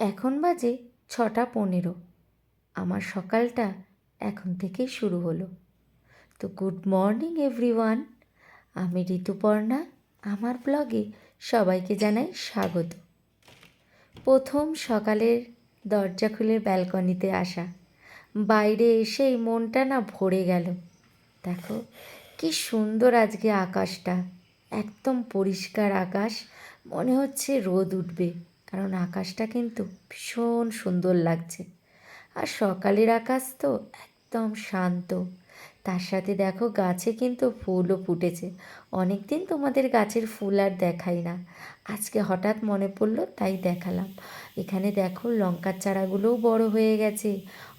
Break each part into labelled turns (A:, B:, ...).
A: এখন বাজে ছটা পনেরো। আমার সকালটা এখন থেকেই শুরু হলো। তো গুড মর্নিং, এভরিওয়ান। আমি ঋতুপর্ণা। আমার ব্লগে সবাইকে জানাই স্বাগত। প্রথম সকালের দরজা খুলে ব্যালকনিতে আসা। বাইরে এসেই মনটা না ভরে গেল। দেখো, কি সুন্দর আজকে আকাশটা। একদম পরিষ্কার আকাশ। মনে হচ্ছে রোদ উঠবে। কারণ আকাশটা কিন্তু ভীষণ সুন্দর লাগছে। আর সকালের আকাশ তো একদম শান্ত। তার সাথে দেখো গাছে কিন্তু ফুলও ফুটেছে। অনেক দিন তোমাদের গাছের ফুল আর দেখাই না। আজকে হঠাৎ মনে পড়ল, তাই দেখালাম। এখানে দেখো লঙ্কার চারাগুলোও বড় হয়ে গেছে।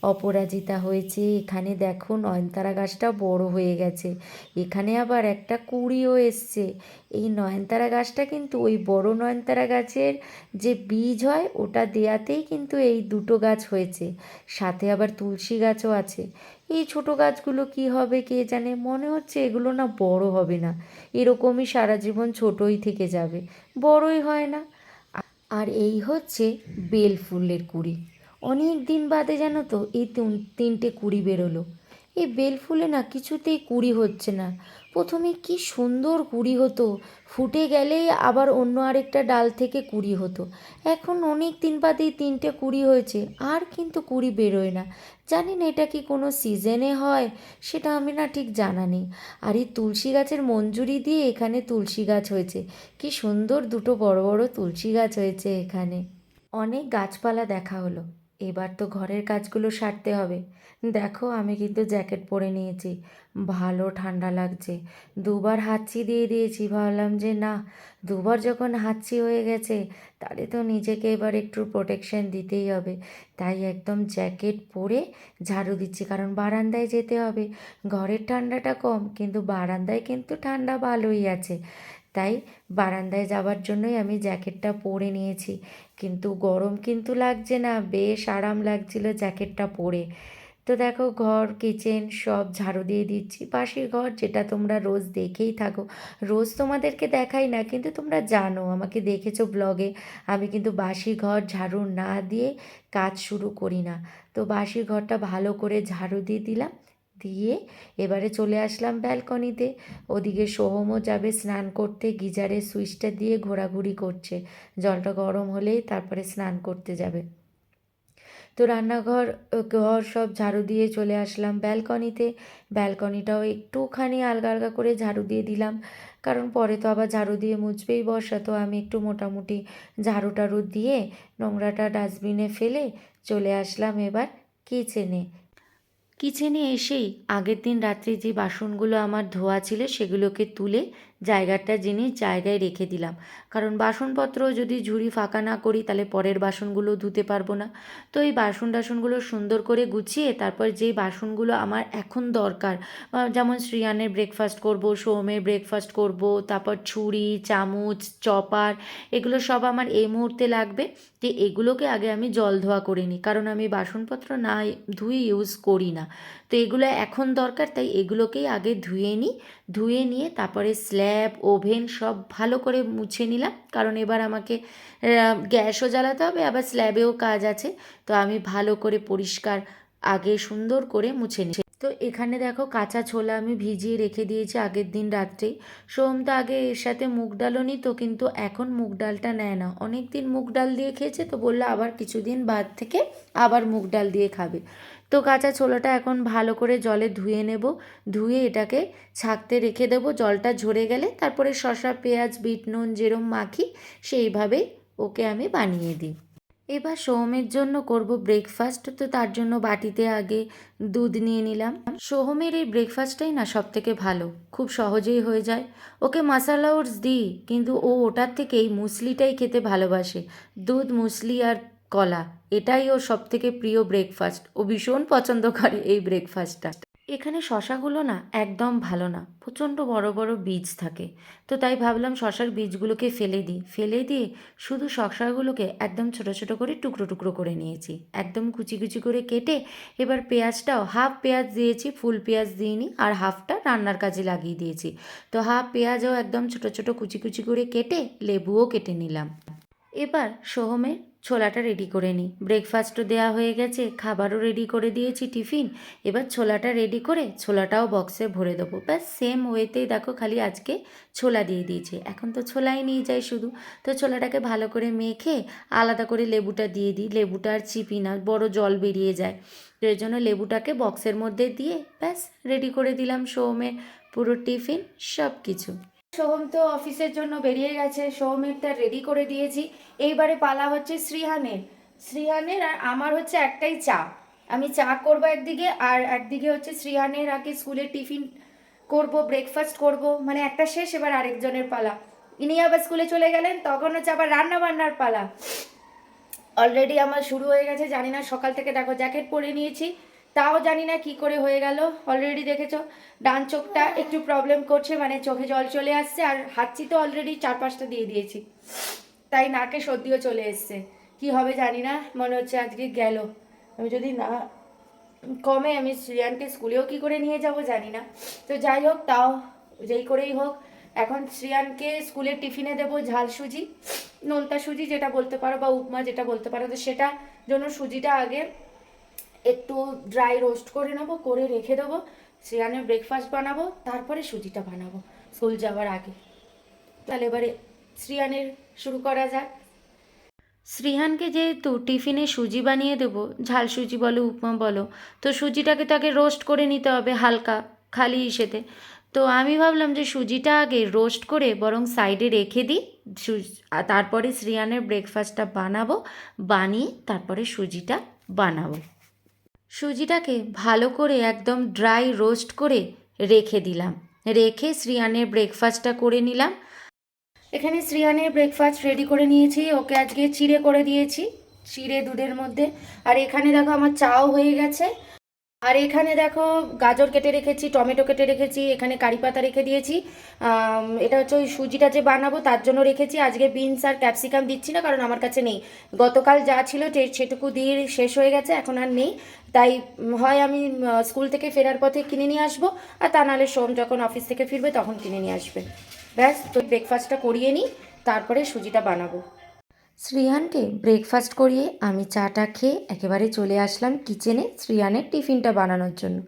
A: অপরাজিতা হয়েছে, এখানে দেখো নয়নতারা গাছটা বড় হয়ে গেছে। এখানে আবার একটা কুড়িও এসছে। এই নয়নতারা গাছটা কিন্তু ওই বড় নয়নতারা গাছের যে বীজ হয়, ওটা দেয়াতেই কিন্তু এই দুটো গাছ হয়েছে। সাথে আবার তুলসী গাছও আছে। এই ছোট গাছগুলো কি হবে কে জানে? মনে হচ্ছে এগুলো না বড় হবে না। এরকমই সারা জীবন ছোটই থেকে যাবে। বড়ই হয় না। আর এই হচ্ছে বেল ফুলের কুড়ি। অনেক দিন বাদে জানো তো এই তিন- তিনটে কুড়ি বেরোলো। এই বেল ফুলে না কিছুতেই কুড়ি হচ্ছে না। প্রথমে কি সুন্দর কুড়ি হতো, ফুটে গেলেই আবার অন্য আরেকটা ডাল থেকে কুড়ি হতো। এখন অনেক দিন বাদেই তিনটে কুড়ি হয়েছে, আর কিন্তু কুড়ি বেরোয় না। জানি না এটা কি কোনো সিজনে হয়, সেটা আমি না ঠিক জানা নেই। আর এই তুলসী গাছের মঞ্জুরি দিয়ে এখানে তুলসী গাছ হয়েছে। কি সুন্দর দুটো বড় বড় তুলসী গাছ হয়েছে এখানে। অনেক গাছপালা দেখা হলো। এবার তো ঘরের কাজগুলো সারতে হবে। দেখো, আমি কিন্তু জ্যাকেট পরে নিয়েছি। ভালো ঠান্ডা লাগছে। দুবার হাঁচি দিয়ে দিয়েছি, ভাবলাম যে না, দুবার যখন হাঁচি হয়ে গেছে, তাহলে তো নিজেকে এবার একটু প্রোটেকশন দিতেই হবে। তাই একদম জ্যাকেট পরে ঝাড়ু দিচ্ছি, কারণ বারান্দায় যেতে হবে। ঘরের ঠান্ডাটা কম, কিন্তু বারান্দায় কিন্তু ঠান্ডা ভালোই আছে। তাই বারান্দায় যাওয়ার জন্যই আমি জ্যাকেটটা পরে নিয়েছি। কিন্তু গরম কিন্তু লাগছে না, বেশ আরাম লাগছিল জ্যাকেটটা পরে। তো দেখো, ঘর কিচেন সব ঝাড়ু দিয়ে দিচ্ছি। পাশের ঘর যেটা তোমরা রোজ দেখেই থাকো। রোজ তোমাদেরকে দেখাই না, কিন্তু তোমরা জানো, আমাকে দেখেছ ব্লগে আমি কিন্তু বাসি ঘর ঝাড়ু না দিয়ে কাজ শুরু করি না। তো বাসি ঘরটা ভালো করে ঝাড়ু দিয়ে দিলাম। দিয়ে এবারে চলে আসলাম ব্যালকনিতে। ওদিকে সোহমও যাবে স্নান করতে গিজারের সুইচটা দিয়ে ঘোরাঘুরি করছে। জলটা গরম হলেই তারপরে স্নান করতে যাবে। তো রান্নাঘর, ঘর সব ঝাড়ু দিয়ে চলে আসলাম ব্যালকনিতে। ব্যালকনিটাও একটুখানি আলগা আলগা করে ঝাড়ু দিয়ে দিলাম। কারণ পরে তো আবার ঝাড়ু দিয়ে মুছবেই বসা তো আমি একটু মোটামুটি ঝাড়ু টাড়ু দিয়ে নোংরাটা ডাস্টবিনে ফেলে চলে আসলাম এবার কিচেনে। কিচেনে এসেই আগের দিন রাত্রে যে বাসনগুলো আমার ধোয়া ছিল সেগুলোকে তুলে জায়গাটা জিনিস জায়গায় রেখে দিলাম। কারণ বাসনপত্র যদি ঝুড়ি ফাঁকা না করি, তাহলে পরের বাসনগুলো ধুতে পারব না। তো এই বাসন টাসনগুলো সুন্দর করে গুছিয়ে তারপর যে বাসনগুলো আমার এখন দরকার যেমন শ্রিয়ানের ব্রেকফাস্ট করব, সোমের ব্রেকফাস্ট করব, তারপর ছুরি, চামচ, চপার, এগুলো সব আমার এই মুহূর্তে লাগবে যে এগুলোকে আগে আমি জল ধোয়া করে নিই। কারণ আমি বাসনপত্র না ধুয়ে ইউজ করি না। তো এগুলো এখন দরকার, তাই এগুলোকেই আগে ধুয়ে নিই ধুয়ে নিয়ে তারপরে স্ল্যাব, ওভেন সব ভালো করে মুছে নিলাম। কারণ এবার আমাকে গ্যাসও জ্বালাতে হবে, আবার স্ল্যাবেও কাজ আছে। তো আমি ভালো করে পরিষ্কার, আগে সুন্দর করে মুছে নিই তো এখানে দেখো কাঁচা ছোলা আমি ভিজিয়ে রেখে দিয়েছি আগের দিন রাত্রেই সোম তো আগে এর সাথে মুগ ডালও নিত কিন্তু এখন মুগ ডালটা নেয় না। অনেক দিন মুগ ডাল দিয়ে খেয়েছে, তো বলল আবার কিছুদিন বাদ থেকে আবার মুগ ডাল দিয়ে খাবে। তো কাঁচা ছোলাটা এখন ভালো করে জলে ধুয়ে নেব। ধুয়ে এটাকে ছাকতে রেখে দেবো। জলটা ঝরে গেলে তারপরে শসা, পেঁয়াজ, বিট, নুন যেরম মাখি সেইভাবেই ওকে আমি বানিয়ে দিই। এবার সোহমের জন্য করব ব্রেকফাস্ট তো তার জন্য বাটিতে আগে দুধ নিয়ে নিলাম। সোহমের এই ব্রেকফাস্টটাই না সব থেকে ভালো, খুব সহজেই হয়ে যায়। ওকে মাসালা ওটস দিই, কিন্তু ও ওটার থেকে এই মুসলিটাই খেতে ভালোবাসে। দুধ, মুসলি আর কলা। এটাই ওর সব থেকে প্রিয় ব্রেকফাস্ট ও ভীষণ পছন্দ করে এই ব্রেকফাস্টটা এখানে শশাগুলো না একদম ভালো না। প্রচণ্ড বড় বড় বীজ থাকে। তো তাই ভাবলাম শশার বীজগুলোকে ফেলে দিই। ফেলে দিয়ে শুধু শশাগুলোকে একদম ছোট ছোট করে টুকরো টুকরো করে নিয়েছি। একদম কুচি কুচি করে কেটে এবার পেঁয়াজটাও হাফ পেঁয়াজ দিয়েছি, ফুল পেঁয়াজ দিইনি আর হাফটা রান্নার কাজে লাগিয়ে দিয়েছি। তো হাফ পেঁয়াজও একদম ছোট ছোট কুচি কুচি করে কেটে লেবুও কেটে নিলাম। এবার সোহমের
B: ছোলাটা রেডি করে নিই। ব্রেকফাস্টও দেওয়া হয়ে গেছে, খাবারও রেডি করে দিয়েছি টিফিন এবার ছোলাটা রেডি করে ছোলাটাও বক্সে ভরে দেবো। ব্যাস সেম ওয়েতেই দেখো খালি আজকে ছোলা দিয়ে দিয়েছে। এখন তো ছোলাই নিয়ে যাই শুধু। তো ছোলাটাকে ভালো করে মেখে আলাদা করে লেবুটা দিয়ে দিই। লেবুটা আর চিপি না, বড় জল বেরিয়ে যায়। তো এই জন্য লেবুটাকে বক্সের মধ্যে দিয়ে ব্যাস রেডি করে দিলাম সোমের পুরো টিফিন সব কিছু সোহম তো অফিসের জন্য বেরিয়ে গেছে। সোহমেরটা রেডি করে দিয়েছি। এইবারে পালা হচ্ছে শ্রীহানের। শ্রীহানের আর আমার হচ্ছে একটাই চা। আমি চা করব একদিকে আর একদিকে হচ্ছে শ্রীহানের আগে স্কুলের টিফিন করব ব্রেকফাস্ট করব। মানে একটা শেষ, এবার আরেকজনের পালা। ইনি আবার স্কুলে চলে গেলেন, তখন হচ্ছে আবার রান্না বান্নার পালা। অলরেডি আমার শুরু হয়ে গেছে, জানি না সকাল থেকে দেখো জ্যাকেট পরে নিয়েছি। তাও জানি না কি করে হয়ে গেল। অলরেডি দেখেছ, ডান চোখটা একটু প্রবলেম করছে মানে চোখে জল চলে আসছে, আর হাঁচি তো অলরেডি চার পাঁচটা দিয়ে দিয়েছি। তাই নাকে সর্দিও চলে এসছে। কি হবে জানি না, মনে হচ্ছে আজকে গেল। আমি যদি না কমে, আমি শ্রিয়ানকে স্কুলেও কি করে নিয়ে যাব জানি না। তো যাই হোক, তাও যেই করেই হোক, এখন শ্রিয়ানকে স্কুলের টিফিনে দেবো ঝাল সুজি, নোনতা সুজি যেটা বলতে পারো বা উপমা যেটা বলতে পারো, তো সেটা জন্য সুজিটা আগে একটু ড্রাই রোস্ট করে নেব, করে রেখে দেবো শ্রিয়ানের ব্রেকফাস্ট বানাবো, তারপরে সুজিটা বানাবো স্কুল যাওয়ার আগে। তাহলে এবারে শ্রিয়ানের শুরু করা যাক। শ্রীহানকে যেহেতু টিফিনে সুজি বানিয়ে দেবো, ঝাল সুজি বলো, উপমা বলো, তো সুজিটাকে তাকে রোস্ট করে নিতে হবে হালকা, খালি ইসেতে। তো আমি ভাবলাম যে সুজিটা আগে রোস্ট করে বরং সাইডে রেখে দিই তারপরে শ্রীহানের ব্রেকফাস্টটা বানাবো, বানিয়ে তারপরে সুজিটা বানাবো। সুজিটাকে ভালো করে একদম ড্রাই রোস্ট করে রেখে দিলাম। রেখে শ্রিয়ানের ব্রেকফাস্টটা করে নিলাম। এখানে শ্রিয়ানের ব্রেকফাস্ট রেডি করে নিয়েছি। ওকে আজকে চিড়ে করে দিয়েছি, চিড়ে দুধের মধ্যে। আর এখানে দেখো আমার চাও হয়ে গেছে। আর এখানে দেখো গাজর কেটে রেখেছি, টমেটো কেটে রেখেছি, এখানে কারি পাতা রেখে দিয়েছি। এটা হচ্ছে ওই সুজিটা যে বানাবো তার জন্য রেখেছি। আজকে বিনস আর ক্যাপসিকাম দিচ্ছি না, কারণ আমার কাছে নেই। গতকাল যা ছিল সেটুকু দিয়ে শেষ হয়ে গেছে, এখন আর নেই। তাই হয় আমি স্কুল থেকে ফেরার পথে কিনে নিয়ে আসব, আর তা নাহলে সোম যখন অফিস থেকে ফিরবে তখন কিনে নিয়ে আসবে। ব্যাস, তো ব্রেকফাস্টটা করিয়ে নিই, তারপরে সুজিটা বানাবো। শ্রিয়ানকে ব্রেকফাস্ট করিয়ে আমি চাটা খেয়ে একেবারে চলে আসলাম কিচেনে শ্রিয়ানের টিফিনটা বানানোর জন্য।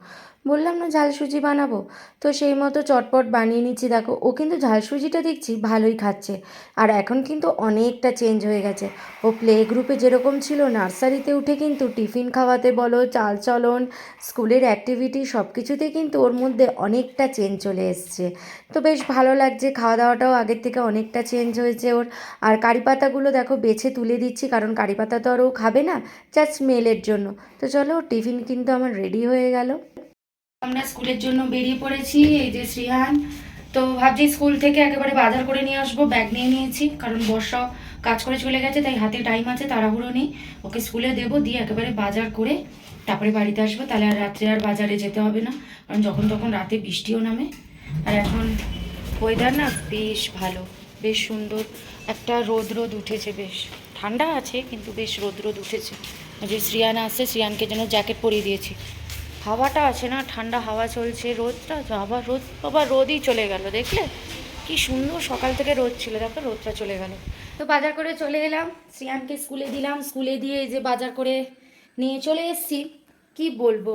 B: বললাম না ঝাল সুজি বানাবো। তো সেই মতো চটপট বানিয়ে নিচ্ছি, দেখো। ও কিন্তু ঝাল সুজিটা দেখছি ভালোই খাচ্ছে। আর এখন কিন্তু অনেকটা চেঞ্জ হয়ে গেছে। ও প্লে গ্রুপে যেরকম ছিল, নার্সারিতে উঠে কিন্তু টিফিন খাওয়াতে বলো চালচলন স্কুলের অ্যাক্টিভিটি সব কিছুতে কিন্তু ওর মধ্যে অনেকটা চেঞ্জ চলে এসছে। তো বেশ ভালো লাগছে, খাওয়া দাওয়াটাও আগের থেকে অনেকটা চেঞ্জ হয়েছে ওর। আর কারি পাতাগুলো দেখো বেছে তুলে দিচ্ছি, কারণ কারি পাতা তো আর ও খাবে না জাস্ট স্মেলের জন্য। তো চলো, টিফিন কিন্তু আমার রেডি হয়ে গেল। আমরা স্কুলের জন্য বেরিয়ে পড়েছি, এই যে শ্রীহান। তো ভাবছি স্কুল থেকে একেবারে বাজার করে নিয়ে আসব, ব্যাগ নিয়ে নিয়েছি, কারণ বর্ষাও কাজ করে চলে গেছে, তাই হাতে টাইম আছে, তাড়াহুড়ো নেই। ওকে স্কুলে দেবো, দিয়ে একেবারে বাজার করে তারপরে বাড়িতে আসব। তাহলে আর রাত্রে আর বাজারে যেতে হবে না, কারণ যখন তখন রাতে বৃষ্টিও নামে। আর এখন ওয়েদার না বেশ ভালো, বেশ সুন্দর। একটা রোদ রোদ উঠেছে বেশ। ঠান্ডা আছে, কিন্তু বেশ রোদ রোদ উঠেছে। যে শ্রিয়ান আসছে শ্রিয়ানকে যেন জ্যাকেট পরিয়ে দিয়েছি। হাওয়াটা আছে না, ঠান্ডা হাওয়া চলছে, রোদটা আবার রোদ বাবা রোদই চলে গেল, দেখলে? কি সুন্দর সকাল থেকে রোদ ছিল, দেখো রোদটা চলে গেল। তো বাজার করে চলে এলাম, শ্রিয়ানকে স্কুলে দিলাম, স্কুলে দিয়ে যে বাজার করে নিয়ে চলে এসছি। কি বলব,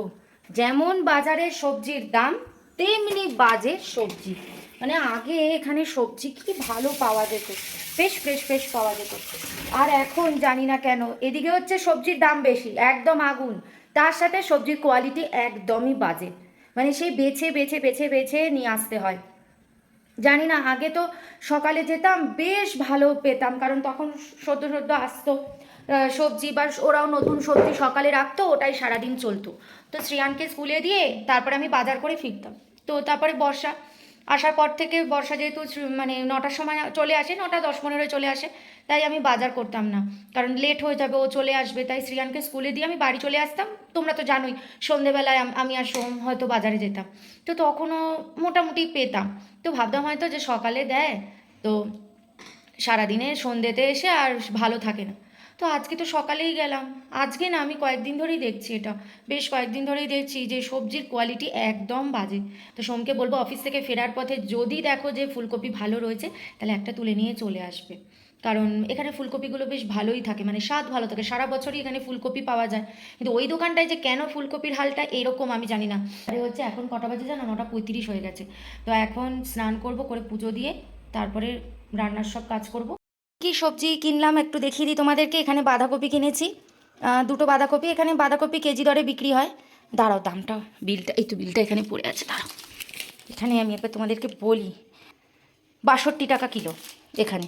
B: যেমন বাজারের সবজির দাম, তেমনি বাজে সবজি। মানে আগে এখানে সবজি কি ভালো পাওয়া যেত, ফ্রেশ ফ্রেশ ফ্রেশ পাওয়া যেত। আর এখন জানি না কেন, এদিকে হচ্ছে সবজির দাম বেশি, একদম আগুন। তার সাথে সবজির কোয়ালিটি একদমই বাজে। মানে সেই বেছে বেছে বেছে বেছে নিয়ে আসতে হয়। জানি না, আগে তো সকালে যেতাম, বেশ ভালো পেতাম, কারণ তখন সদ্য সদ্য আসতো সবজি, বা ওরাও নতুন সবজি সকালে রাখতো, ওটাই সারাদিন চলতো। তো শ্রিয়ানকে স্কুলে দিয়ে তারপরে আমি বাজার করে ফিরতাম। তো তারপরে বর্ষা আসার পর থেকে বর্ষা যেহেতু মানে নটার সময় চলে আসে, নটা দশ পনেরোয় চলে আসে, তাই আমি বাজার করতাম না। কারণ লেট হয়ে যাবে, ও চলে আসবে, তাই শ্রিয়ানকে স্কুলে দিয়ে আমি বাড়ি চলে আসতাম। তোমরা তো জানোই, সন্ধেবেলায় আমি আর সোম হয়তো বাজারে যেতাম। তো তখনও মোটামুটি পেতাম। তো ভাবতাম হয়তো যে সকালে দেয়, তো সারাদিনে সন্ধ্যেতে এসে আর ভালো থাকে না। তো আজকে তো সকালেই গেলাম। আজকে না আমি কয়েকদিন ধরেই দেখছি এটা। বেশ কয়েকদিন ধরেই দেখছি যে সবজির কোয়ালিটি একদম বাজে। তো সোমকে বলব অফিস থেকে ফেরার পথে যদি দেখো যে ফুলকপি ভালো রয়েছে, তাহলে একটা তুলে নিয়ে চলে আসবে। কারণ এখানে ফুলকপিগুলো বেশ ভালোই থাকে মানে স্বাদ ভালো থাকে। সারা বছরই এখানে ফুলকপি পাওয়া যায়। কিন্তু ওই দোকানটায় যে কেন ফুলকপির হালটা এরকম আমি জানি না। আরে হচ্ছে এখন কটা বাজে জানো? নটা পঁয়ত্রিশ হয়ে গেছে। তো এখন স্নান করব, করে পুজো দিয়ে তারপরে রান্নার সব কাজ করব। কি সবজি কিনলাম একটু দেখিয়ে দিই তোমাদেরকে, এখানে বাঁধাকপি কিনেছি। দুটো বাঁধাকপি, এখানে বাঁধাকপি কেজি দরে বিক্রি হয়। দাঁড়াও, দামটা, বিলটা, এই তো বিলটা এখানে পড়ে আছে, দাঁড়াও। এখানে আমি একবার তোমাদেরকে বলি, বাষট্টি টাকা কিলো, এখানে।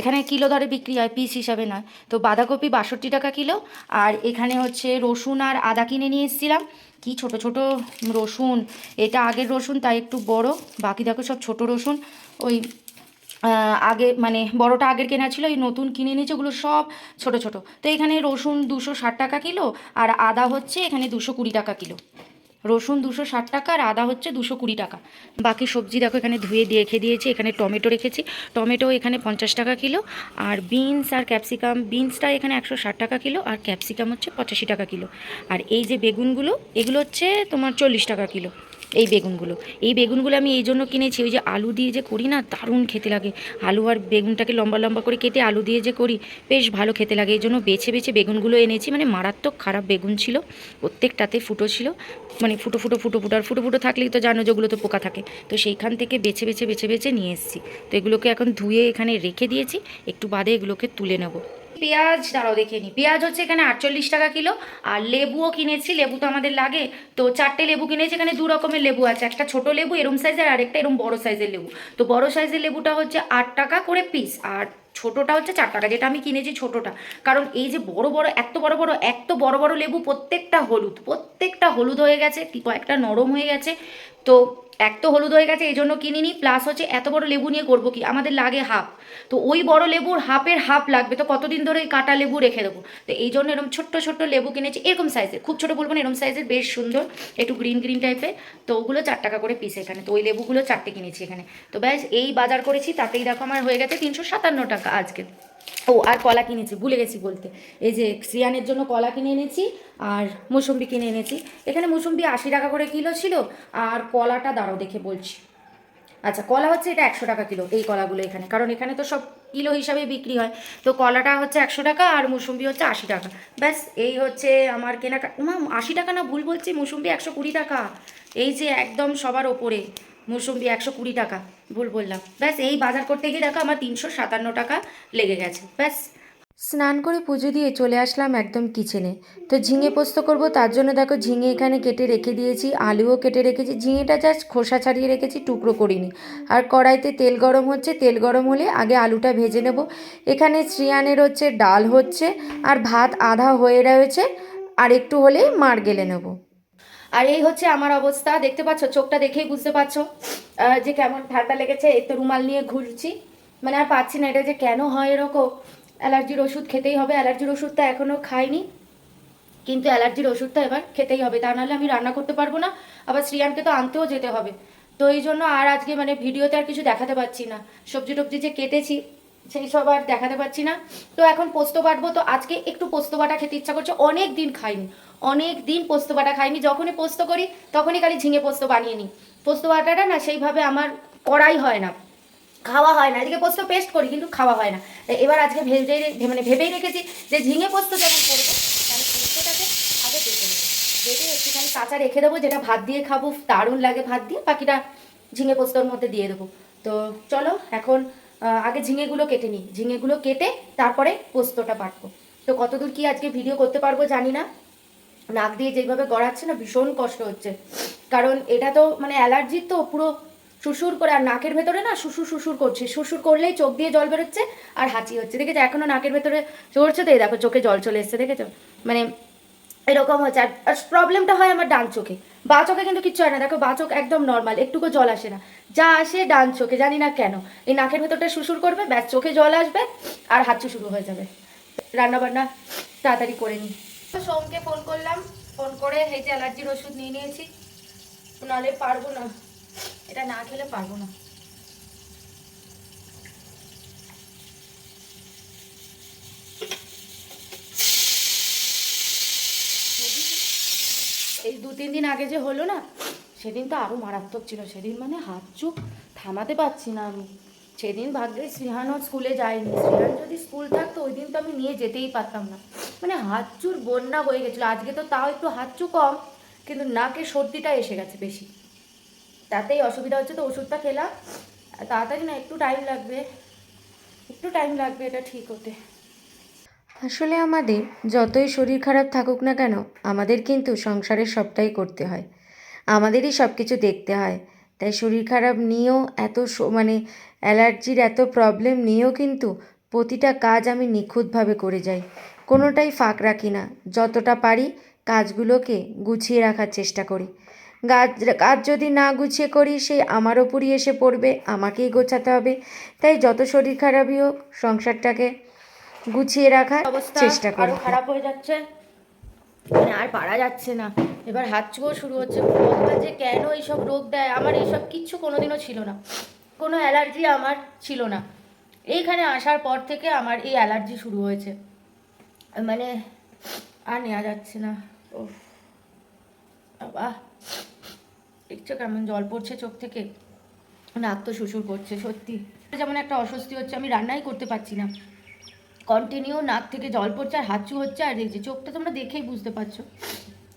B: এখানে কিলো ধরে বিক্রি হয়, পিস হিসাবে নয়। তো বাঁধাকপি বাষট্টি টাকা কিলো, আর এখানে হচ্ছে রসুন আর আদা কিনে নিয়ে এসেছিলাম। কি ছোট ছোট রসুন, এটা আগের রসুন, তাই একটু বড়, বাকি দেখো সব ছোট রসুন, ওই আগে মানে বড়টা আগের কেনা ছিল, এই নতুন কিনে নিয়েছে ওগুলো সব ছোট ছোট। তো এখানে রসুন দুশো ষাট টাকা কিলো, আর আদা হচ্ছে এখানে দুশো কুড়ি টাকা কিলো। রসুন দুশো ষাট টাকা, আর আদা হচ্ছে দুশো কুড়ি টাকা। বাকি সবজি দেখো, এখানে ধুয়ে দিয়ে রেখে দিয়েছি, এখানে টমেটো রেখেছি। টমেটো এখানে পঞ্চাশ টাকা কিলো, আর বিনস আর ক্যাপসিকাম বিনসটা এখানে একশো ষাট টাকা কিলো, আর ক্যাপসিকাম হচ্ছে পঁচাশি টাকা কিলো। আর এই যে বেগুনগুলো, এগুলো হচ্ছে তোমার চল্লিশ টাকা কিলো। এই বেগুনগুলো। এই বেগুনগুলো আমি এই জন্য কিনেছি, ওই যে আলু দিয়ে যে করি না, দারুণ খেতে লাগে। আলু আর বেগুনটাকে লম্বা লম্বা করে কেটে আলু দিয়ে যে করি, বেশ ভালো খেতে লাগে। এই জন্য বেছে বেছে বেগুনগুলো এনেছি। মানে মারাত্মক খারাপ বেগুন ছিল, প্রত্যেকটাতে ফুটো ছিল। মানে ফুটো ফুটো ফুটো ফুটো, আর ফুটো ফুটো থাকলেই তো জানো যেগুলো তো পোকা থাকে। তো সেইখান থেকে বেছে বেছে বেছে বেছে নিয়ে এসেছি। তো এগুলোকে এখন ধুয়ে এখানে রেখে দিয়েছি। একটু বাদে এগুলোকে তুলে নেব। পেঁয়াজ, দাঁড়াও দেখে নিই পেঁয়াজ হচ্ছে এখানে আটচল্লিশ টাকা কিলো, আর লেবুও কিনেছি, লেবু তো আমাদের লাগে। তো চারটে লেবু কিনেছি, এখানে দু রকমের লেবু আছে। একটা ছোট লেবু, এরম সাইজের আর একটা এরম বড় সাইজের লেবু। তো বড় সাইজের লেবুটা হচ্ছে আট টাকা করে পিস আর ছোটোটা হচ্ছে চার টাকা, যেটা আমি কিনেছি ছোটোটা। কারণ এই যে বড় বড়, এত বড় বড়, এত বড় বড় লেবু প্রত্যেকটা হলুদ প্রত্যেকটা হলুদ হয়ে গেছে, কয়েকটা নরম হয়ে গেছে। তো এক তো হলুদ হয়ে গেছে এই জন্য কিনিনি প্লাস হচ্ছে এত বড় লেবু নিয়ে করব কি? আমাদের লাগে হাফ। তো ওই বড় লেবুর হাফের হাফ লাগবে, তো কতদিন ধরে কাটা লেবু রেখে দেবো? তো এই জন্য এরকম ছোট্ট ছোট্ট লেবু কিনেছি, এরকম সাইজের খুব ছোটো বলব না এরকম সাইজের বেশ সুন্দর, একটু গ্রিন গ্রিন টাইপের তো ওগুলো চার টাকা করে পিস এখানে, তো ওই লেবুগুলো চারটে কিনেছি এখানে। তো ব্যাস, এই বাজার করেছি, তাতেই দেখো আমার হয়ে গেছে তিনশো সাতান্ন টাকা আজকে। ও, আর কলা কিনেছি, ভুলে গেছি বলতে। এই যে সিয়ানের জন্য কলা কিনে এনেছি আর মুসম্বি কিনে এনেছি। এখানে মুসম্বি আশি টাকা করে কিলো ছিল আর কলাটা দাঁড়াও, দেখে বলছি। আচ্ছা কলা হচ্ছে এটা একশো টাকা কিলো, এই কলাগুলো এখানে। কারণ এখানে তো সব কিলো হিসাবে বিক্রি হয়। তো কলাটা হচ্ছে একশো টাকা আর মুসম্বি হচ্ছে আশি টাকা। ব্যাস, এই হচ্ছে আমার কেনাকা আশি টাকা না ভুল বলছি, মুসম্বি একশো কুড়ি টাকা। এই যে একদম সবার ওপরে। মুসম্বি একশো কুড়ি টাকা, ভুল বললাম। ব্যাস, এই বাজার করতে গিয়ে দেখো আমার তিনশো সাতান্ন টাকা লেগে গেছে। ব্যাস।
A: স্নান করে পুজো দিয়ে চলে আসলাম একদম কিচেনে। তো ঝিঙে পোস্ত করব, তার জন্য দেখো ঝিঙে এখানে কেটে রেখে দিয়েছি, আলুও কেটে রেখেছি। ঝিঙেটা জাস্ট খোসা ছাড়িয়ে রেখেছি, টুকরো করিনি। আর কড়াইতে তেল গরম হচ্ছে, তেল গরম হলে আগে আলুটা ভেজে নেব। এখানে শ্রিয়ানের হচ্ছে, ডাল হচ্ছে, আর ভাত আধা হয়ে রয়েছে, আর একটু হলেই মার গেলে নেব।
B: আর এই হচ্ছে আমার অবস্থা। দেখতে পাচ্ছ, চোখটা দেখেই বুঝতে পারছ যে কেমন ঠান্ডা লেগেছে। এই তো রুমাল নিয়ে ঘুরছি। মানে আর পাচ্ছি না এটা যে কেন হয় এরকম। অ্যালার্জির ওষুধ খেতেই হবে। অ্যালার্জির ওষুধটা এখনও খাইনি। কিন্তু অ্যালার্জির ওষুধটা এবার খেতেই হবে। তা নাহলে আমি রান্না করতে পারব না। আবার শ্রিয়ানকে তো আনতেও যেতে হবে। তো এই জন্য আর আজকে মানে ভিডিওতে আর কিছু দেখাতে পারছি না। সবজি টবজি যে কেটেছি সেই সব আর দেখাতে পারছি না। তো এখন পোস্ত বাটবো, তো আজকে একটু পোস্ত বাটা খেতে ইচ্ছা করছে। অনেক দিন খাইনি, অনেক দিন পোস্ত বাটা খাইনি। যখনই পোস্ত করি, তখনই খালি ঝিঙে পোস্ত বানিয়ে নিই। পোস্ত বাটাটা না সেইভাবে আমার করাই হয় না, খাওয়া হয় না। এদিকে পোস্ত পেস্ট করি, কিন্তু খাওয়া হয় না। এবার আজকে ভেজে মানে ভেবেই রেখেছি যে ঝিঙে পোস্ত যেমন করব, তাহলে পোস্তটাকে আগে বেটে নেব। একটুখানি কাঁচা রেখে দেবো, যেটা ভাত দিয়ে খাব, দারুণ লাগে ভাত দিয়ে। বাকিটা ঝিঙে পোস্তর মধ্যে দিয়ে দেবো। তো চলো, এখন আগে ঝিঙেগুলো কেটে নিই। ঝিঙেগুলো কেটে তারপরে পোস্তটা বাটবো। তো কতদূর কি আজকে ভিডিও করতে পারব জানি না। নাক দিয়ে যেভাবে গড়াচ্ছে না, ভীষণ কষ্ট হচ্ছে। কারণ এটা তো মানে অ্যালার্জির তো পুরো শুশুর করে, আর নাকের ভেতরে না শুশুর শুশুর করছে। শুশুর করলেই চোখ দিয়ে জল বেরোচ্ছে আর হাঁচি হচ্ছে। দেখেছ? এখনও নাকের ভেতরে চড়ছে তো, এই দেখো চোখে জল চলে এসছে, দেখেছ? মানে এরকম হচ্ছে আর প্রবলেমটা হয় আমার ডান চোখে। বা চোখে কিন্তু কিচ্ছু হয় না। দেখো, বা চোখ একদম নর্মাল একটুকু জল আসে না। যা আসে ডান চোখে, জানি না কেন। এই নাকের ভেতরটা শুশুর করবে, ব্যাস, চোখে জল আসবে আর হাঁচি শুরু হয়ে যাবে। রান্না বান্না তাড়াতাড়ি করে নিই সোমকে ফোন করলাম। ফোন করে, এই যে অ্যালার্জির ওষুধ নিয়ে নিয়েছি। নাহলে পারব না। এটা না খেলে পারব না। এই দু, তিন দিন আগে যে হলো না, সেদিন তো আরও মারাত্মক ছিল। সেদিন মানে হাত চোখ থামাতে পারছি না আমি। সেদিন ভাগ্যে শ্রীহানও স্কুলে যায়নি। শ্রীহান যদি স্কুল থাকতো, ওই দিন তো আমি নিয়ে যেতেই পারতাম না। মানে হাতচুর বন্যা হয়ে গেছিল। আজকে তো তাও একটু হাতচু কম, কিন্তু নাকে সর্দিটা এসে গেছে বেশি। তাতেই অসুবিধা হচ্ছে তো, ওষুধটা খেলাম। তাড়াতাড়ি না, একটু টাইম লাগবে। একটু টাইম লাগবে, এটা ঠিক হতে।
A: আসলে আমাদের যতই শরীর খারাপ থাকুক না কেন, আমাদের কিন্তু সংসারের সবটাই করতে হয়। আমাদেরই সব কিছু দেখতে হয়। তাই শরীর খারাপ নিয়েও এত মানে অ্যালার্জির এত প্রবলেম নিয়েও কিন্তু প্রতিটা কাজ আমি নিখুঁতভাবে করে যাই। কোনোটাই ফাঁক রাখি না। যতটা পারি কাজগুলোকে গুছিয়ে রাখার চেষ্টা করি। গাছ কাজ যদি না গুছিয়ে করি সেই আমার ওপরই এসে পড়বে, আমাকেই গোছাতে হবে। তাই যত শরীর খারাপই হোক, সংসারটাকে গুছিয়ে রাখার চেষ্টা করি
B: আরও খারাপ হয়ে যাচ্ছে। মানে আর পারা যাচ্ছে না। এবার হাত চুয়ো শুরু হচ্ছে। ভগবান যে কেন এইসব রোগ দেয় আমার এইসব কিচ্ছু কোনোদিনও ছিল না। কোনো অ্যালার্জি আমার ছিল না। এইখানে আসার পর থেকে আমার এই অ্যালার্জি শুরু হয়েছে। মানে আর নেওয়া যাচ্ছে না। ও বাবা দেখছ কেমন জল পড়ছে চোখ থেকে? নাক তো শ্বশুর করছে সত্যি। যেমন একটা অস্বস্তি হচ্ছে আমি রান্নাই করতে পারছি না। কন্টিনিউ নাক থেকে জল পড়ছে আর হাঁচু হচ্ছে আর এই যে চোখটা তোমরা দেখেই বুঝতে পারছ।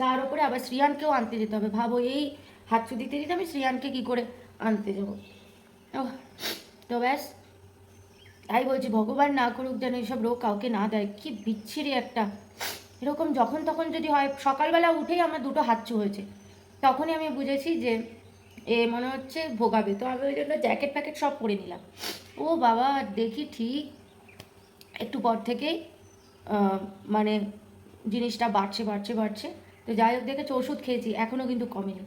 B: তার উপরে আবার শ্রিয়ানকেও আনতে যেতে হবে। ভাবো এই হাঁচু দিতে দিতে আমি শ্রিয়ানকে কী করে আনতে যাব? তো ব্যাস, তাই বলছি ভগবান না করুক যেন এইসব রোগ কাউকে না দেয়। কি বিচ্ছিরি একটা। এরকম যখন তখন যদি হয়, সকালবেলা উঠেই আমার দুটো হাঁচু হয়েছে। তখনই আমি বুঝেছি যে এ মনে হচ্ছে ভোগাবে। তো আমি ওই জন্য জ্যাকেট প্যাকেট সব পরে নিলাম। ও বাবা, দেখি ঠিক একটু পর থেকেই মানে জিনিসটা বাড়ছে বাড়ছে বাড়ছে। তো যাই হোক, দেখেছি, ওষুধ খেয়েছি এখনও কিন্তু কমেনি।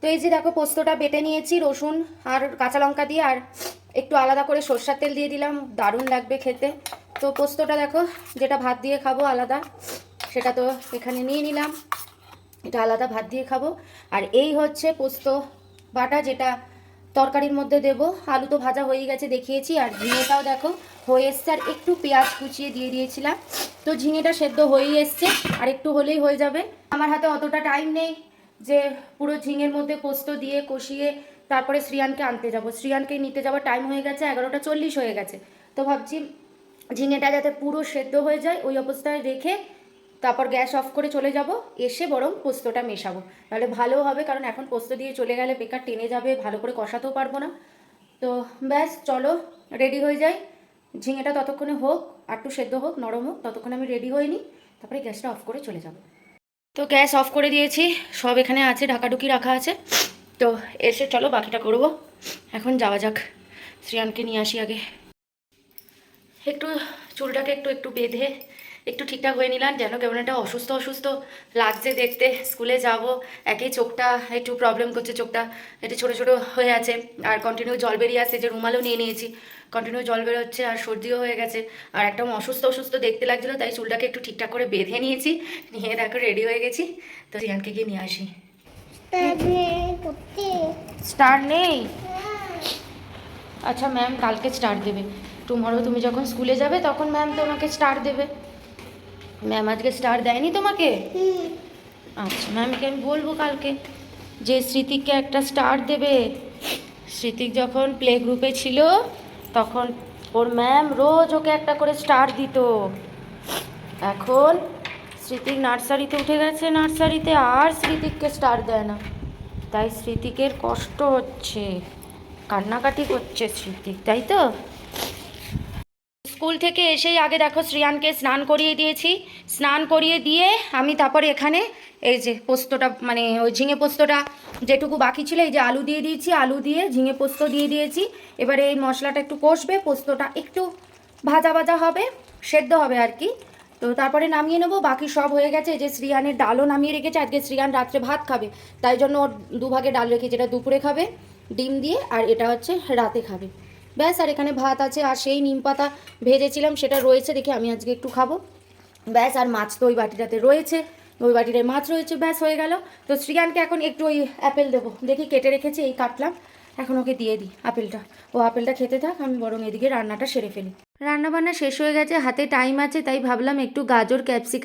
B: তো এই যে দেখো, পোস্তটা বেটে নিয়েছি, রসুন আর কাঁচা লঙ্কা দিয়ে, আর একটু আলাদা করে সর্ষার তেল দিয়ে দিলাম, দারুণ লাগবে খেতে। তো পোস্তটা দেখো, যেটা ভাত দিয়ে খাব আলাদা, সেটা তো এখানে নিয়ে নিলাম। এটা আলাদা ভাত দিয়ে খাব। আর এই হচ্ছে পোস্ত বাটা, যেটা তরকারির মধ্যে দেবো। আলু তো ভাজা হয়ে গেছে, দেখিয়েছি। আর ঝিঙেটাও দেখো হয়ে এসছে, আর একটু পেঁয়াজ কুচিয়ে দিয়ে দিয়েছিলাম। তো ঝিঙেটা সেদ্ধ হয়েই এসছে, আর একটু হলেই হয়ে যাবে। আমার হাতে অতটা টাইম নেই যে পুরো ঝিঙের মধ্যে পোস্ত দিয়ে কষিয়ে তারপরে শ্রিয়ানকে আনতে যাব। শ্রিয়ানকে নিতে যাওয়ার টাইম হয়ে গেছে, এগারোটা চল্লিশ হয়ে গেছে। তো ভাবছি ঝিঙেটা যাতে পুরো সেদ্ধ হয়ে যায়, ওই অবস্থায় রেখে তারপর গ্যাস অফ করে চলে যাব, এসে বরং পোস্তটা মেশাবো। তাহলে ভালো হবে, কারণ এখন পোস্ত দিয়ে চলে গেলে বেকার টেনে যাবে, ভালো করে কষাতেও পারব না। তো ব্যাস, চলো রেডি হয়ে যাই। ঝিঙেটা ততক্ষণে হোক একটু সেদ্ধ হোক, নরম হোক, ততক্ষণে আমি রেডি হয়ে নিই, তারপরে গ্যাসটা অফ করে চলে যাব। তো গ্যাস অফ করে দিয়েছি, সব এখানে আছে, ঢাকাঢুকি রাখা আছে। তো এসে চলো বাকিটা করব। এখন যাওয়া যাক, শ্রিয়ানকে নিয়ে আসি আগে। একটু চুলটাকে একটু একটু বেঁধে একটু ঠিকঠাক হয়ে নিলাম, যেন কেমন একটা অসুস্থ অসুস্থ লাগছে দেখতে। স্কুলে যাব, একই চোখটা, একটু প্রবলেম করছে চোখটা, একটু ছোটো ছোটো হয়ে আছে। আর কন্টিনিউ জল বেরিয়ে আসছে, যে রুমালও নিয়ে নিয়েছি। কন্টিনিউ জল বেরোচ্ছে আর সর্দিও হয়ে গেছে। আর একদম অসুস্থ অসুস্থ দেখতে লাগছিল, তাই চুলটাকে একটু ঠিকঠাক করে বেঁধে নিয়েছি। নিয়ে দেখো রেডি হয়ে গেছি। তো রিয়ানকে গিয়ে নিয়ে আসি। স্টার নেই? আচ্ছা ম্যাম কালকে স্টার দেবে। টুমরো তুমি যখন স্কুলে যাবে, তখন ম্যাম তোমাকে স্টার দেবে। ম্যাম আজকে স্টার দেয়নি তোমাকে? আচ্ছা ম্যামকে আমি বলব কালকে যে স্মৃতিককে একটা স্টার দেবে। স্মৃতিক যখন প্লে গ্রুপে ছিল তখন ওর ম্যাম রোজ ওকে একটা করে স্টার দিত। এখন স্মৃতিক নার্সারিতে উঠে গেছে নার্সারিতে আর স্মৃতিককে স্টার দেয় না। তাই স্মৃতিকের কষ্ট হচ্ছে কান্নাকাটি করছে স্মৃতিক তাই তো? স্কুল থেকে এসেই আগে দেখো শ্রিয়ানকে স্নান করিয়ে দিয়েছি। স্নান করিয়ে দিয়ে আমি তারপরে এখানে এই যে পোস্তটা মানে ওই ঝিঙে পোস্তটা যেটুকু বাকি ছিল, এই যে আলু দিয়ে দিয়েছি, আলু দিয়ে ঝিঙে পোস্ত দিয়ে দিয়েছি। এবারে এই মশলাটা একটু কষবে, পোস্তটা একটু ভাজা ভাজা হবে, সেদ্ধ হবে আর কি। তো তারপরে নামিয়ে নেব, বাকি সব হয়ে গেছে। যে শ্রিয়ানের ডালও নামিয়ে রেখেছে, আজকে শ্রিয়ান রাত্রে ভাত খাবে, তাই জন্য ওর দুভাগে ডাল রেখেছে, এটা দুপুরে খাবে, ডিম দিয়ে, আর এটা হচ্ছে রাতে খাবে। ব্যাস, আর এখানে ভাত আছে, আর সেই নিম পাতা ভেজেছিলাম, সেটা রয়েছে দেখি আমি আজকে একটু খাব। ব্যাস, আর মাছ তো ওই বাটিটাতে রয়েছে, ওই বাটিটায় মাছ রয়েছে, ব্যাস, হয়ে গেল। তো শ্রীকান্তকে এখন একটু ওই অ্যাপেল দেবো, দেখি কেটে রেখেছি, এই কাটলাম। এখন ওকে দিয়ে দিই আপেলটা, ও আপেলটা খেতে থাক, আমি বরং এদিকে রান্নাটা সেরে ফেলি।
A: রান্নাবান্না শেষ হয়ে গেছে, হাতে টাইম আছে, তাই ভাবলাম একটু গাজর ক্যাপসিক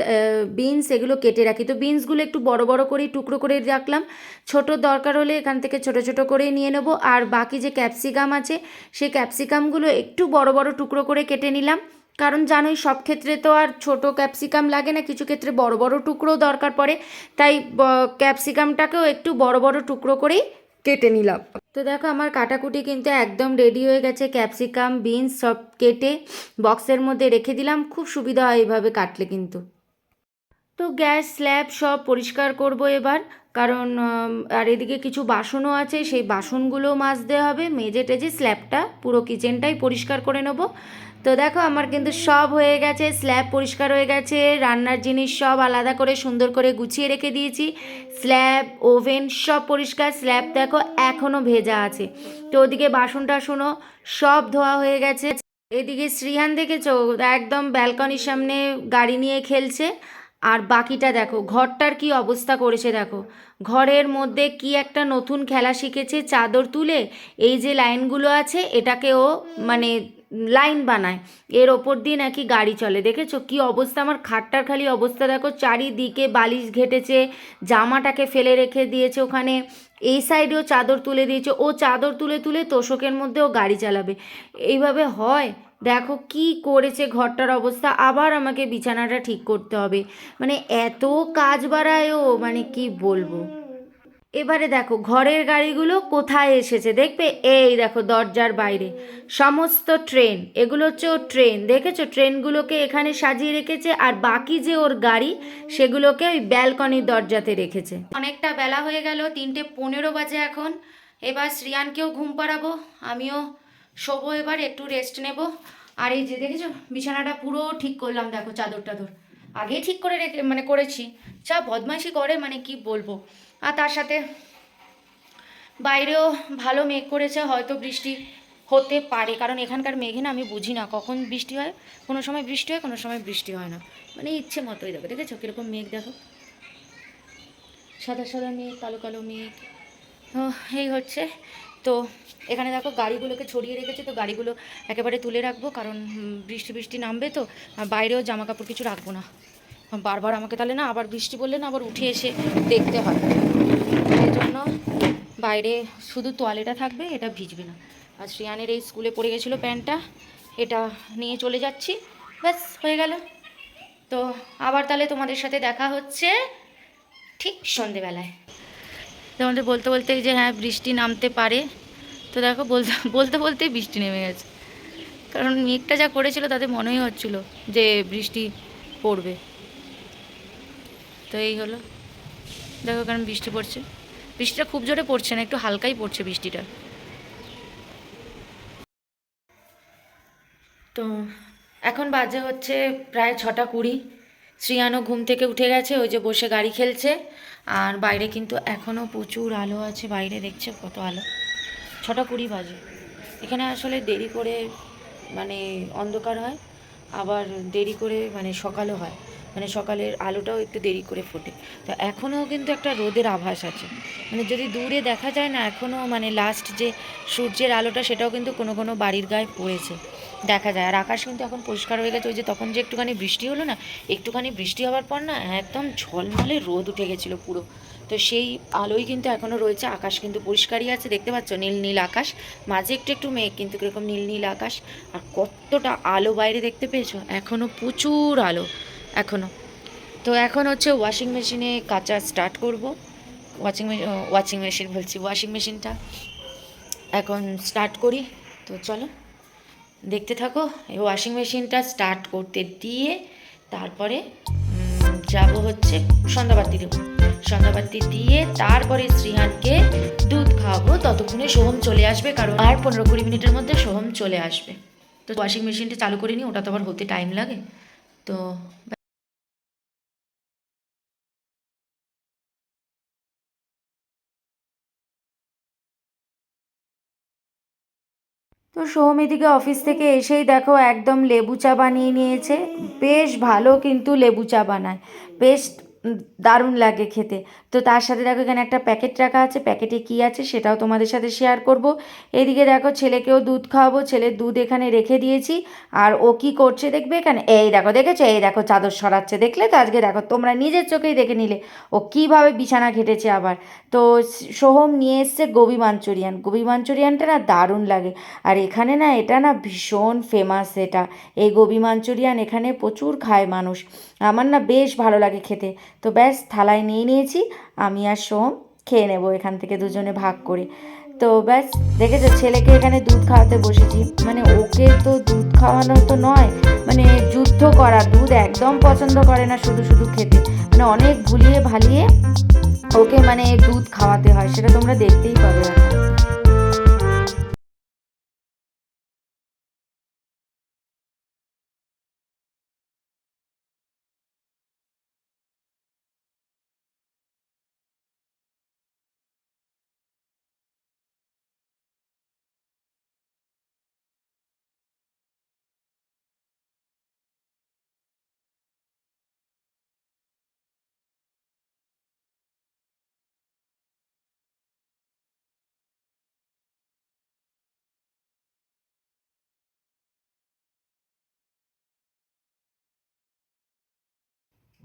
A: বিনস এগুলো কেটে রাখি। তো বিনসগুলো একটু বড় বড় করেই টুকরো করে রাখলাম। ছোট দরকার হলে এখান থেকে ছোট ছোট করেই নিয়ে নেব। আর বাকি যে ক্যাপসিকাম আছে সেই ক্যাপসিকামগুলো একটু বড় বড় টুকরো করে কেটে নিলাম। কারণ জানোই সব ক্ষেত্রে তো আর ছোট ক্যাপসিকাম লাগে না, কিছু ক্ষেত্রে বড় বড় টুকরো দরকার পড়ে। তাই ক্যাপসিকামটাকেও একটু বড় বড় টুকরো করেই কেটে নিলাম। তো দেখো আমার কাটাকুটি কিন্তু একদম রেডি হয়ে গেছে ক্যাপসিকাম বিনস সব কেটে বক্সের মধ্যে রেখে দিলাম। খুব সুবিধা হয় এইভাবে কাটলে কিন্তু। তো গ্যাস স্ল্যাব সব পরিষ্কার করব এবার। কারণ আর এদিকে কিছু বাসনও আছে, সেই বাসনগুলো মাজতে হবে। মেজে টেজে স্ল্যাবটা পুরো কিচেনটাই পরিষ্কার করে নেব। তো দেখো, আমার কিন্তু সব হয়ে গেছে, স্ল্যাব পরিষ্কার হয়ে গেছে, রান্নার জিনিস সব আলাদা করে সুন্দর করে গুছিয়ে রেখে দিয়েছি। স্ল্যাব, ওভেন সব পরিষ্কার, স্ল্যাব দেখো এখনও ভেজা আছে। তো ওদিকে বাসন টাসনও সব ধোয়া হয়ে গেছে। এদিকে শ্রীহান দেখেছ? একদম ব্যালকনির সামনে গাড়ি নিয়ে খেলছে। আর বাকিটা দেখো, ঘরটার কি অবস্থা করেছে দেখো। ঘরের মধ্যে কি একটা নতুন খেলা শিখেছে চাদর তুলে, এই যে লাইনগুলো আছে, এটাকে ও মানে লাইন বানায়। এর ওপর দিয়ে নাকি গাড়ি চলে। দেখেছ? কি অবস্থা? আমার খাটটার খালি অবস্থা দেখো। চারিদিকে বালিশ ঘেটেছে, জামাটাকে ফেলে রেখে দিয়েছে ওখানে। এই সাইডেও চাদর তুলে দিয়েছে। ও চাদর তুলে তুলে তোষকের মধ্যেও গাড়ি চালাবে। এইভাবে হয়? দেখো কি করেছে ঘরটার অবস্থা, আবার আমাকে বিছানাটা ঠিক করতে হবে। মানে এত কাজ বাড়ায় ও মানে কি বলব। এবারে দেখো ঘরের গাড়িগুলো কোথায় এসেছে, দেখবে? এই দেখো দরজার বাইরে। সমস্ত ট্রেন, এগুলো হচ্ছে ওর ট্রেন, দেখেছ? ট্রেনগুলোকে এখানে সাজিয়ে রেখেছে, আর বাকি যে ওর গাড়ি, সেগুলোকে ওই ব্যালকনির দরজাতে রেখেছে। অনেকটা বেলা হয়ে গেল, তিনটে পনেরো বাজে এখন। এবার শ্রিয়ানকেও ঘুম পাড়াবো, আমিও শোবো এবার, একটু রেস্ট নেব। আর এই যে দেখেছ, বিছানাটা পুরো ঠিক করলাম, দেখো চাদর টাদর। আগে ঠিক করে রেখে মানে করেছি। যা বদমাইশি করে মানে কি বলব। আর তার সাথে বাইরেও ভালো মেঘ করেছে, হয়তো বৃষ্টি হতে পারে। কারণ এখানকার মেঘে না আমি বুঝি না কখন বৃষ্টি হয়। কোনো সময় বৃষ্টি হয়, কোনো সময় বৃষ্টি হয় না। মানে ইচ্ছে মতোই দেখো, দেখেছ কীরকম মেঘ দেখো? সাদা সাদা মেঘ, কালো কালো মেঘ। এই হচ্ছে তো এখানে দেখো গাড়িগুলোকে ছড়িয়ে রেখেছে, তো গাড়িগুলো একেবারে তুলে রাখব, কারণ বৃষ্টি বৃষ্টি নামবে তো বাইরেও জামা কাপড় কিছু রাখব না। বারবার আমাকে তাহলে না আবার বৃষ্টি বললে না আবার উঠে এসে দেখতে হয়। এই জন্য বাইরে শুধু তোয়ালেটা থাকবে, এটা ভিজবে না। আর শ্রিয়ানের এই স্কুলে পড়ে গেছিল প্যান্টটা, এটা নিয়ে চলে যাচ্ছি, ব্যাস, হয়ে গেল। তো আবার তাহলে তোমাদের সাথে দেখা হচ্ছে ঠিক সন্ধেবেলায়। তোমাদের বলতে বলতে যে হ্যাঁ বৃষ্টি নামতে পারে। তো দেখো, বলতে বলতে বলতেই বৃষ্টি নেমে গেছে। কারণ মেঘটা যা করেছিল তাতে মনেই হচ্ছিল যে বৃষ্টি পড়বে। তো এই হলো। দেখো কারণ বৃষ্টি পড়ছে। বৃষ্টিটা খুব জোরে পড়ছে না, একটু হালকাই পড়ছে বৃষ্টিটা। তো এখন বাজে হচ্ছে প্রায় ছটা কুড়ি। শ্রিয়ানও ঘুম থেকে উঠে গেছে, ওই যে বসে গাড়ি খেলছে। আর বাইরে কিন্তু এখনও প্রচুর আলো আছে, বাইরে দেখছে কত আলো। ছটা কুড়ি বাজে। এখানে আসলে দেরি করে মানে অন্ধকার হয়, আবার দেরি করে মানে সকালও হয়। মানে সকালের আলোটাও একটু দেরি করে ফোটে। তো এখনও কিন্তু একটা রোদের আভাস আছে। মানে যদি দূরে দেখা যায় না এখনও মানে লাস্ট যে সূর্যের আলোটা, সেটাও কিন্তু কোনো কোনো বাড়ির গায়ে পড়েছে। দেখা যায়। আর আকাশ কিন্তু এখন পরিষ্কার হয়ে গেছে। ওই যে তখন যে একটুখানি বৃষ্টি হলো না, একটুখানি বৃষ্টি হওয়ার পর না একদম ঝলমলে রোদ উঠে গেছিল পুরো। তো সেই আলোই কিন্তু এখনও রয়েছে। আকাশ কিন্তু পরিষ্কারই আছে। দেখতে পাচ্ছ? নীল নীল আকাশ। মাঝে একটু একটু মেঘ, কিন্তু কীরকম নীল নীল আকাশ। আর কতটা আলো বাইরে দেখতে পেয়েছ? এখনও প্রচুর আলো। এখনও তো এখন হচ্ছে ওয়াশিং মেশিনে কাচা স্টার্ট করব। ওয়াশিং মেশিন ওয়াশিং মেশিন বলছি। ওয়াশিং মেশিনটা এখন স্টার্ট করি। তো চলো। দেখতে থাকো। এই ওয়াশিং মেশিনটা স্টার্ট করতে দিয়ে তারপরে যাব হচ্ছে সন্ধ্যাবাতি দেবো সন্ধ্যাবাতি দিয়ে তারপরে শ্রীহানকে দুধ খাওয়াবো। ততক্ষণে সোহম চলে আসবে, কারণ আর পনেরো কুড়ি মিনিটের মধ্যে সোহম চলে আসবে। তো ওয়াশিং মেশিনটা চালু করে নিই, ওটা তো আবার হতে টাইম লাগে। তো তো সোহম এদিকে অফিস থেকে এসেই দেখো একদম লেবু চা বানিয়ে নিয়েছে। বেশ ভালো কিন্তু লেবু চা বানায়। বেশ দারুণ লাগে খেতে। তো তার সাথে দেখো এখানে একটা প্যাকেট রাখা আছে। প্যাকেটে কি আছে সেটাও তোমাদের সাথে শেয়ার করব। এদিকে দেখো ছেলেকেও দুধ খাওয়াবো। ছেলের দুধ এখানে রেখে দিয়েছি। আর ও কি করছে দেখবে এখানে? এই দেখো, দেখেছ? এই দেখো, চাদর সরাচ্ছে। দেখলে তো? আজকে দেখো, তোমরা নিজের চোখেই দেখে নিলে। ও কীভাবে বিছানা ঘেটেছে আবার। তো সোহম নিয়ে এসছে গোবি মাঞ্চুরিয়ান। গোবি মাঞ্চুরিয়ানটা না দারুণ লাগে। আর এখানে না, এটা না ভীষণ ফেমাস এটা। এই গোবি মাঞ্চুরিয়ান এখানে প্রচুর খায় মানুষ। আমার না বেশ ভালো লাগে খেতে। তো ব্যাস, থালায় নিয়ে নিয়েছি। আমি আর সোম খেয়ে নেব, এখান থেকে দুজনে ভাগ করে। তো ব্যাস, দেখেছ, ছেলেকে এখানে দুধ খাওয়াতে বসেছি। মানে ওকে তো দুধ খাওয়ানো তো নয় মানে যুদ্ধ করা, দুধ একদম পছন্দ করে না শুধু শুধু খেতে। মানে অনেক ভুলিয়ে ভালিয়ে ওকে মানে দুধ খাওয়াতে হয়, সেটা তোমরা দেখতেই পাবে এখন।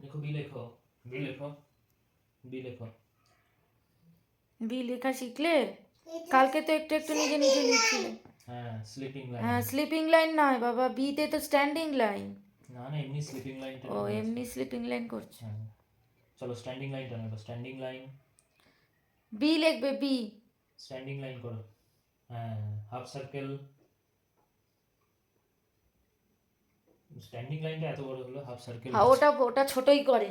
C: লিখো বি লেখো বি লেখো বি লেখো।
A: বি লেখা শিখলে? কালকে তো একটু একটু নিজে নিজে লিখছিলে।
C: হ্যাঁ স্লিপিং লাইন
A: হ্যাঁ স্লিপিং লাইন নয় বাবা বিতে তো স্ট্যান্ডিং লাইন
C: না না এমনি স্লিপিং লাইনটা
A: ও এমনি স্লিপিং লাইন করছে।
C: হ্যাঁ। চলো স্ট্যান্ডিং লাইনটা নেব স্ট্যান্ডিং লাইন
A: বি লিখবে বি।
C: স্ট্যান্ডিং লাইন করো। হ্যাঁ হাফ সার্কেল স্ট্যান্ডিং লাইনটা এত বড় হলো হাফ সার্কেল
A: হ্যাঁ ওটা ওটা ছোটই করে।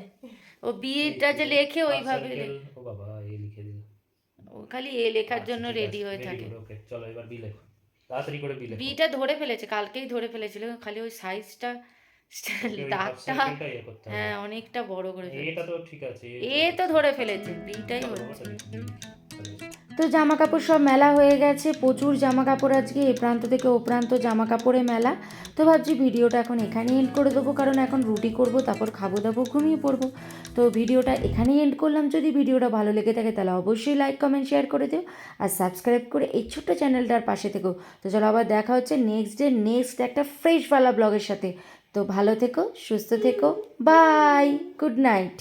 A: ও বিটা যে লেখে ওইভাবে
C: ও বাবা এই লিখে দিল।
A: ও খালি এ লেখার জন্য রেডি হয়ে থাকে।
C: ওকে চলো এবার বি লেখো। তাড়াতাড়ি করে বি লেখো।
A: বিটা ধরে ফেলেছে কালকেই ধরে ফেলেছিল। খালি ওই সাইজটা দাগটা
C: ইয়ে
A: হ্যাঁ অনেকটা বড় করে ফেলেছে
C: এটা তো ঠিক আছে
A: এ তো ধরে ফেলেছে বিটাই হচ্ছে। তো জামা কাপড় সব মেলা হয়ে গেছে, প্রচুর জামা কাপড় আজকে, এ প্রান্ত থেকে ও প্রান্ত জামা কাপড়ে মেলা। তো ভাবছি ভিডিওটা এখন এখানেই এন্ড করে দেবো, কারণ এখন রুটি করব, তারপর খাব দাবো, ঘুমিয়ে পড়ব। তো ভিডিওটা এখানেই এন্ড করলাম, যদি ভিডিওটা ভালো লেগে থাকে তাহলে অবশ্যই লাইক কমেন্ট শেয়ার করে দিও, আর সাবস্ক্রাইব করে এই ছোট্ট চ্যানেলটার পাশে থেকো। তো চলো আবার দেখা হচ্ছে নেক্সট ডে নেক্সট একটা ফ্রেশওয়ালা ব্লগের সাথে। তো ভালো থেকো, সুস্থ থেকো বাই গুড নাইট